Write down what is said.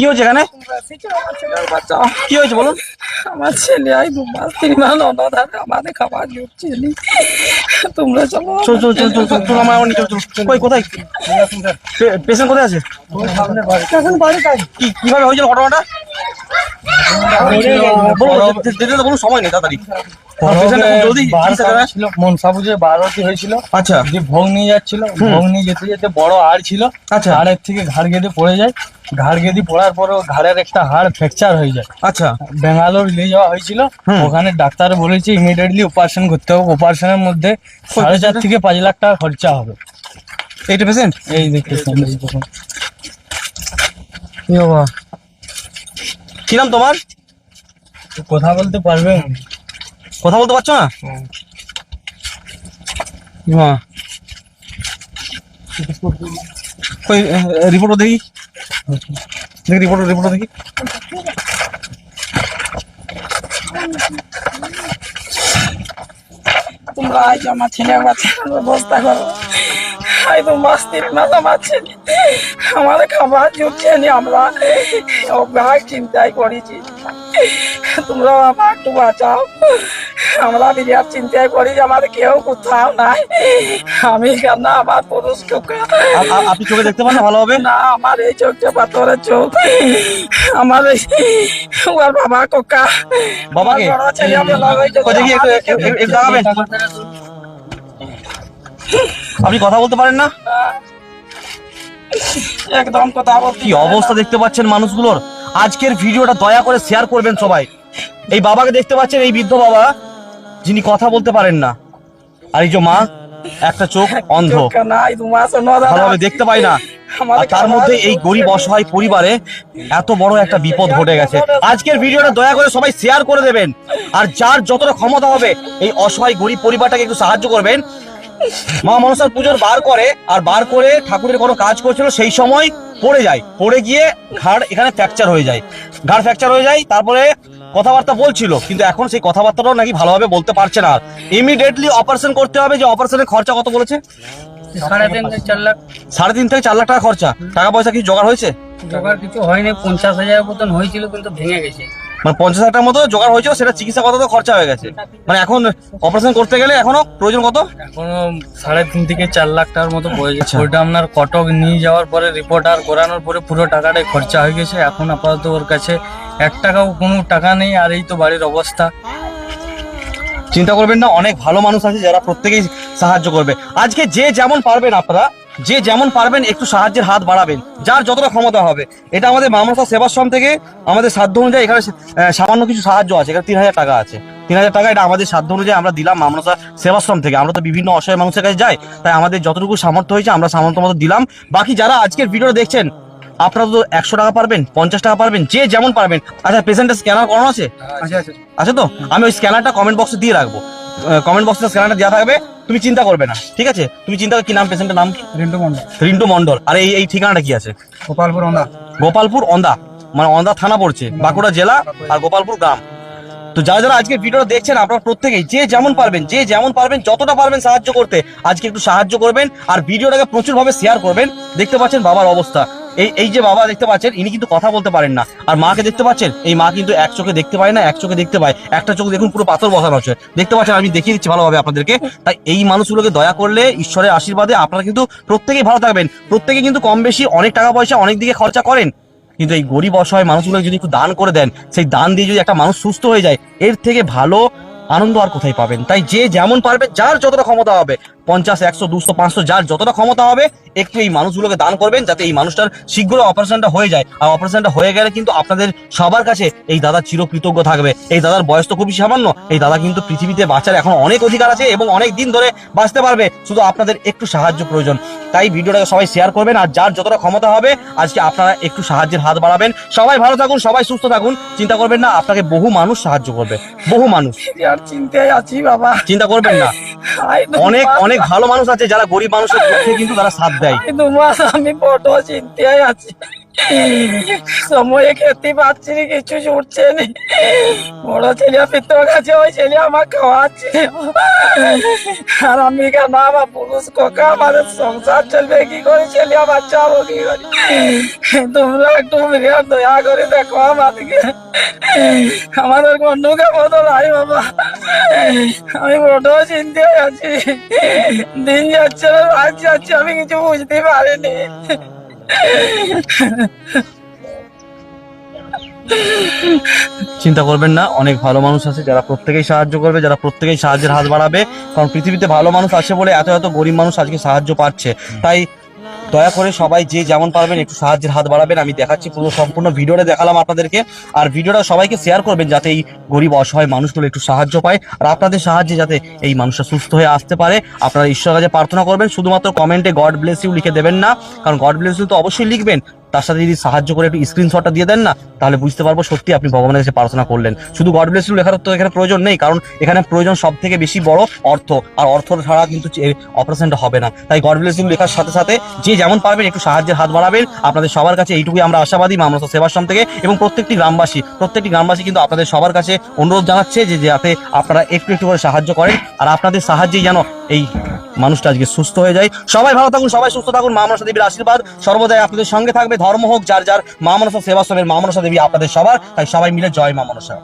কি হয়েছে এখানে? কি হয়েছে বলুন? আমার ছেলে আই দু মাস তিন মাস অনাথ আমাদের খাবার জুটছে তোমরা চলো। চল চল চল চল চল চল আমার চল কই কোথায়? পেশেন্ট কোথায় আছে? এখন বাড়ি কি কীভাবে হয়েছিল ঘটনাটা? বলুন দিতে বলুন সময় নেই তাড়াতাড়ি। মনসা পুজোয় বারোটি হয়েছিল। আচ্ছা। যে ভোগ নিয়ে যাচ্ছিল ভোগ নিয়ে যেতে যেতে বড় হাড় ছিল আচ্ছা। হাড়ের থেকে ঘাড় গেঁদে পড়ে যায়। ঘাড় গেঁদি পড়ার পরে ঘাড়ের একটা হাড় ফ্র্যাকচার হয়ে যায়। আচ্ছা। ব্যাঙ্গালোর নিয়ে যাওয়া হয়েছিল। ওখানে ডাক্তার বলেছে ইমিডিয়েটলি অপারেশন করতে হবে। অপারেশনের মধ্যে সাড়ে চার থেকে পাঁচ লাখ টাকা খরচা হবে। এইটা পেশেন্ট এই দেখতেছেন কি নাম তোমার? কথা বলতে পারবেন কথা বলতে পারছ না? মা। রিপোর্ট দেখি। দেখি রিপোর্ট রিপোর্ট দেখি। তোমরা আজ আমার ছেলে বাচ্চা ব্যবস্থা করো। মাস তিন মাস আমার আমাদের খাবার জুটছে নি আমরা। অভ্যাস চিন্তাই করেছি। তোমরা আমার একটু বাঁচাও। আমরা বিরাট চিন্তায় করি যে আমাদের কেউ কোথাও নাই। আমি কেন আমার পুরুষ আপনি চোখে দেখতে পান না? ভালোভাবে না আমার এই চোখটা পাথরের চোখ। আমার ওর বাবা কোকা। বাবাকে? ছেলে আমার। আপনি কথা বলতে পারেন না? একদম কথা বলতে কি অবস্থা দেখতে পাচ্ছেন মানুষগুলোর? আজকের ভিডিওটা দয়া করে শেয়ার করবেন সবাই। এই বাবাকে দেখতে পাচ্ছেন এই বৃদ্ধ বাবা যিনি কথা বলতে পারেন না। আর এই যে মা একটা চোখ অন্ধ। ভালোভাবে দেখতে পাই না। আর তার মধ্যে এই গরিব অসহায় পরিবারে এত বড় একটা বিপদ ঘটে গেছে। আজকের ভিডিওটা দয়া করে সবাই শেয়ার করে দেবেন। আর যার যতটা ক্ষমতা হবে এই অসহায় গরিব পরিবারটাকে একটু সাহায্য করবেন। মা মনসার পুজোর বার করে আর বার করে ঠাকুরের কোনো কাজ করছিল সেই সময় পড়ে যায়। পড়ে গিয়ে ঘাড় এখানে ফ্র্যাকচার হয়ে যায়। ঘাড় ফ্র্যাকচার হয়ে যায় তারপরে কথাবার্তা বলছিল কিন্তু এখন সেই কথাবার্তাটাও নাকি ভালোভাবে বলতে পারছে না। ইমিডিয়েটলি অপারেশন করতে হবে যে অপারেশনের খরচা কত বলেছে? সাড়ে তিন থেকে চার লাখ। সাড়ে তিন থেকে চার লাখ টাকা খরচা। টাকা পয়সা কি জোগাড় হয়েছে? জোগাড় কিছু হয়নি পঞ্চাশ হাজার মতন হয়েছিল কিন্তু ভেঙে গেছে। মানে পঞ্চাশ হাজার মতো জোগাড় হয়েছিল সেটা চিকিৎসা কত তো খরচা হয়ে গেছে। মানে এখন অপারেশন করতে গেলে এখনও প্রয়োজন কত? এখনও সাড়ে তিন থেকে চার লাখ টাকার মতো প্রয়োজন আচ্ছা। ওইটা আপনার কটক নিয়ে যাওয়ার পরে রিপোর্ট আর করানোর পরে পুরো টাকাটাই খরচা হয়ে গেছে। এখন আপাতত ওর কাছে এক টাকাও কোনো টাকা নেই আর এই তো বাড়ির অবস্থা। চিন্তা করবেন না অনেক ভালো মানুষ আছে যারা প্রত্যেকেই সাহায্য করবে। আজকে যে যেমন পারবেন আপনারা যে যেমন পারবেন একটু সাহায্যের হাত বাড়াবেন যার যতটা ক্ষমতা হবে। এটা আমাদের মামসা সেবাশ্রম থেকে আমাদের সাধ্য অনুযায়ী এখানে সামান্য কিছু সাহায্য আছে এখানে তিন হাজার টাকা আছে। তিন হাজার টাকা এটা আমাদের সাধ্য অনুযায়ী আমরা দিলাম মামসা সেবাশ্রম থেকে। আমরা তো বিভিন্ন অসহায় মানুষের কাছে যাই তাই আমাদের যতটুকু সামর্থ্য হয়েছে আমরা সামর্থ্য মতো দিলাম। বাকি যারা আজকের ভিডিও দেখছেন আপনারা তো একশো টাকা পারবেন পঞ্চাশ টাকা পারবেন যে যেমন পারবেন। আচ্ছা পেশেন্টের স্ক্যানার করানো আছে? আছে তো? আমি ওই স্ক্যানারটা কমেন্ট বক্সে দিয়ে রাখব। কমেন্ট বক্সে স্ক্যানারটা দেওয়া থাকবে তুমি চিন্তা করবে না ঠিক আছে? তুমি চিন্তা কি নাম পেশেন্টের নাম কি? রিন্টু মন্ডল রিন্টু মন্ডল আর এই এই ঠিকানাটা কি আছে? গোপালপুর ওন্দা গোপালপুর অন্দা মানে অন্দা থানা পড়ছে বাঁকুড়া জেলা আর গোপালপুর গ্রাম। তো যারা যারা আজকে ভিডিওটা দেখছেন আপনারা প্রত্যেকেই যে যেমন পারবেন যে যেমন পারবেন যতটা পারবেন সাহায্য করতে আজকে একটু সাহায্য করবেন আর ভিডিওটাকে প্রচুর ভাবে শেয়ার করবেন। দেখতে পাচ্ছেন বাবার অবস্থা। এই এই যে বাবা দেখতে পাচ্ছেন, ইনি কিন্তু কথা বলতে পারেন না। আর মাকে দেখতে পাচ্ছেন? এই মা কিন্তু এক চোখে দেখতে পায় না, এক চোখে দেখতে পায়। একটা চোখ দেখুন, পুরো পাথর বসানো আছে। দেখতে পাচ্ছেন, আমি দেখিয়ে দিচ্ছি ভালোভাবে আপনাদেরকে। তাই এই মানুষগুলোকে দয়া করলে, ঈশ্বরের আশীর্বাদে আপনারা কিন্তু প্রত্যেকেই ভালো থাকবেন। প্রত্যেকে কিন্তু কম বেশি অনেক টাকা পয়সা, অনেক দিকে খরচা করেন। কিন্তু এই গরিব অসহায় মানুষগুলোকে যদি একটু দান করে দেন, সেই দান দিয়ে যদি একটা মানুষ সুস্থ হয়ে যায়, এর থেকে ভালো আনন্দ আর কোথায় পাবেন? তাই যে যেমন পারবে, যার যতটা ক্ষমতা হবে পঞ্চাশ একশো দুশো পাঁচশো যার যতটা ক্ষমতা হবে একটু এই মানুষগুলোকে দান করবেন যাতে এই মানুষটার শীঘ্র অপারেশনটা হয়ে যায়। আর অপারেশনটা হয়ে গেলে কিন্তু আপনাদের সবার কাছে এই দাদা চিরকৃতজ্ঞ থাকবে। এই দাদার বয়স তো খুবই সামান্য। এই দাদা কিন্তু পৃথিবীতে বাঁচার এখন অনেক অধিকার আছে এবং অনেক দিন ধরে বাঁচতে পারবে। শুধু আপনাদের একটু সাহায্য প্রয়োজন। তাই ভিডিওটাকে সবাই শেয়ার করবেন আর যার যতটা ক্ষমতা হবে আজকে আপনারা একটু সাহায্যের হাত বাড়াবেন। সবাই ভালো থাকুন সবাই সুস্থ থাকুন। চিন্তা করবেন না আপনাকে বহু মানুষ সাহায্য করবে। বহু মানুষ। আর চিন্তায় আছি বাবা। চিন্তা করবেন না। অনেক অনেক অনেক ভালো মানুষ আছে, যারা গরিব মানুষের পক্ষে কিন্তু তারা সাথ দেয়। কিন্তু আমি বড় চিন্তায় আছি। সময়ে খেতে পাচ্ছি না, কিছু জুটছে না। বড় ছেলে পিতর কাছে ওই ছেলে আমার খাওয়াচ্ছে। আর আমি কেন আমার পুরুষ কোকা? আমাদের সংসার চলবে কি করে? ছেলে আমার চাবো কি করে? তোমরা একটু দয়া করে দেখো আমাদেরকে। আমাদের বন্ধুকে মতো নাই বাবা। আমি বড় চিন্তায় আছি। দিন যাচ্ছে, রাত যাচ্ছে, আমি কিছু বুঝতে পারিনি। চিন্তা করবেন না, অনেক ভালো মানুষ আছে যারা প্রত্যেকেই সাহায্য করবে, যারা প্রত্যেকেই সাহায্যের হাত বাড়াবে, কারণ পৃথিবীতে ভালো মানুষ আছে বলে এত এত গরিব মানুষ আজকে সাহায্য পাচ্ছে। তাই দয়া করে সবাই যে যেমন পারবেন একটু সাহায্যের হাত বাড়াবেন। আমি দেখাচ্ছি পুরো সম্পূর্ণ ভিডিওটা, দেখালাম আপনাদেরকে। আর ভিডিওটা সবাইকে শেয়ার করবেন যাতে এই গরিব অসহায় মানুষগুলো একটু সাহায্য পায়। আর আপনাদের সাহায্যে যাতে এই মানুষটা সুস্থ হয়ে আসতে পারে। আপনারা ঈশ্বর কাছে প্রার্থনা করবেন, শুধুমাত্র কমেন্টে গড ব্লেস ইউ লিখে দেবেন না। কারণ গড ব্লেস ইউ তো অবশ্যই লিখবেন। তার সাথে যদি সাহায্য করে একটু স্ক্রিনশটটা দিয়ে দেন না, তাহলে বুঝতে পারব সত্যি আপনি ভগবানের কাছে প্রার্থনা করলেন। শুধু গড ব্লেস লেখার তো এখানে প্রয়োজন নেই, কারণ এখানে প্রয়োজন সব থেকে বেশি বড় অর্থ, আর অর্থ ছাড়া কিন্তু অপারেশনটা হবে না। তাই গড ব্লেস লেখার সাথে সাথে যে যেমন পারবেন একটু সাহায্যের হাত বাড়াবেন। আপনাদের সবার কাছে এইটুকুই আমরা আশাবাদী মামলা সেবাশ্রম থেকে এবং প্রত্যেকটি গ্রামবাসী প্রত্যেকটি গ্রামবাসী কিন্তু আপনাদের সবার কাছে অনুরোধ জানাচ্ছে যে, যাতে আপনারা একটু একটু করে সাহায্য করেন, আর আপনাদের সাহায্যেই যেন এই মানুষটা আজকে সুস্থ হয়ে যায়। সবাই ভালো থাকুন, সবাই সুস্থ থাকুন। মা মনসা দেবীর আশীর্বাদ। সর্বদাই আপনাদের সঙ্গে থাকবে ধর্ম হোক, যার যার মা মনসা সেবাশ্রমের মা মনসা দেবী আপনাদের সবার। তাই সবাই মিলে জয় মা মনসা।